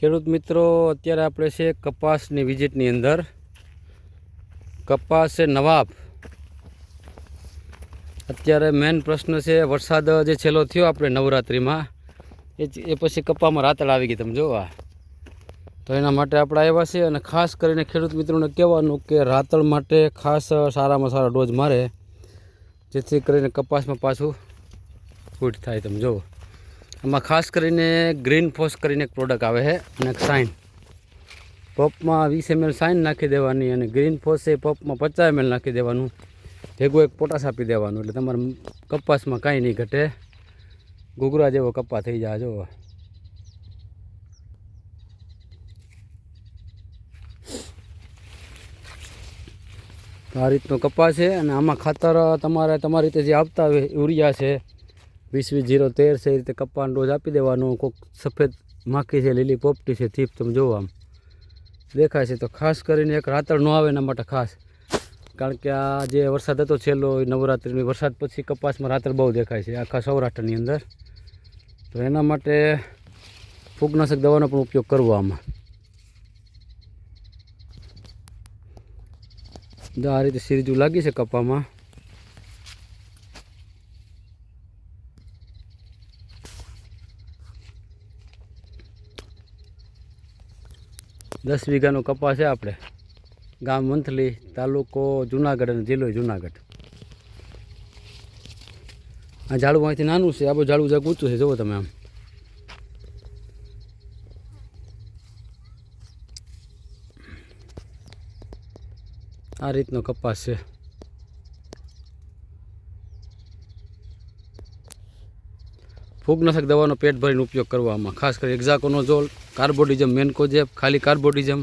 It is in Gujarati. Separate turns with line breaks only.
ખેડૂત મિત્રો, અત્યારે આપણે છે કપાસની વિઝિટની અંદર. કપાસ છે નવાબ. અત્યારે મેન પ્રશ્ન છે, વરસાદ જે છેલ્લો થયો આપણે નવરાત્રિમાં, એ એ પછી કપામાં રાતળ આવી ગઈ તમે જોવા તો એના માટે આપણે આવ્યા છીએ અને ખાસ કરીને ખેડૂત મિત્રોને કહેવાનું કે રાતળ માટે ખાસ સારામાં સારા ડોઝ મારે, જેથી કરીને કપાસમાં પાછું ફૂટ થાય તમે જુઓ આમાં ખાસ કરીને ગ્રીન ફોસ કરીને એક પ્રોડક્ટ આવે છે અને સાઇન પપમાં વીસ એમએલ સાઇન નાખી દેવાની અને ગ્રીન ફોસ એ પપમાં પચાસ એમએલ નાખી દેવાનું. ભેગું એક પોટાશ આપી દેવાનું એટલે તમારા કપાસમાં કાંઈ નહીં ઘટે. ઘૂઘરા જેવો કપા થઈ જાય જો આ રીતનો કપાસ છે અને આમાં ખાતર તમારે તમારી રીતે જે આપતા હોય યુરિયા છે. વીસ વીસ જીરો તેર છે એ રીતે કપ્પાનો ડોઝ આપી દેવાનો. કોઈક સફેદ માખી છે, લીલી પોપટી છે, થીપ તમે જોવો આમ. દેખાય છે તો ખાસ કરીને એક રાતળ ન આવે એના માટે ખાસ. કારણ કે આ જે વરસાદ હતો છેલ્લો નવરાત્રિની વરસાદ પછી કપાસમાં રાતળ બહુ દેખાય છે આખા સૌરાષ્ટ્રની અંદર. તો એના માટે ફૂગનાશક દવાનો પણ ઉપયોગ કરવો આમાં. આ રીતે સિરીજું લાગી છે કપામાં. દસ વીઘાનો કપાસ છે આપણે. ગામ મંથલી, તાલુકો જુનાગઢ અને જિલ્લો જુનાગઢ. આ ઝાડવું અહીંથી નાનું છે આ બધું ઝાડવું જરાક ઊંચું છે, જુઓ તમે આમ. આ રીતનો કપાસ છે. ફૂગનાશક દવાનો પેટ ભરીને ઉપયોગ કરવામાં ખાસ કરી એક્ઝાકોનોઝોલ કાર્બોડિઝમ મેન્કોજેબ ખાલી કાર્બોડિઝમ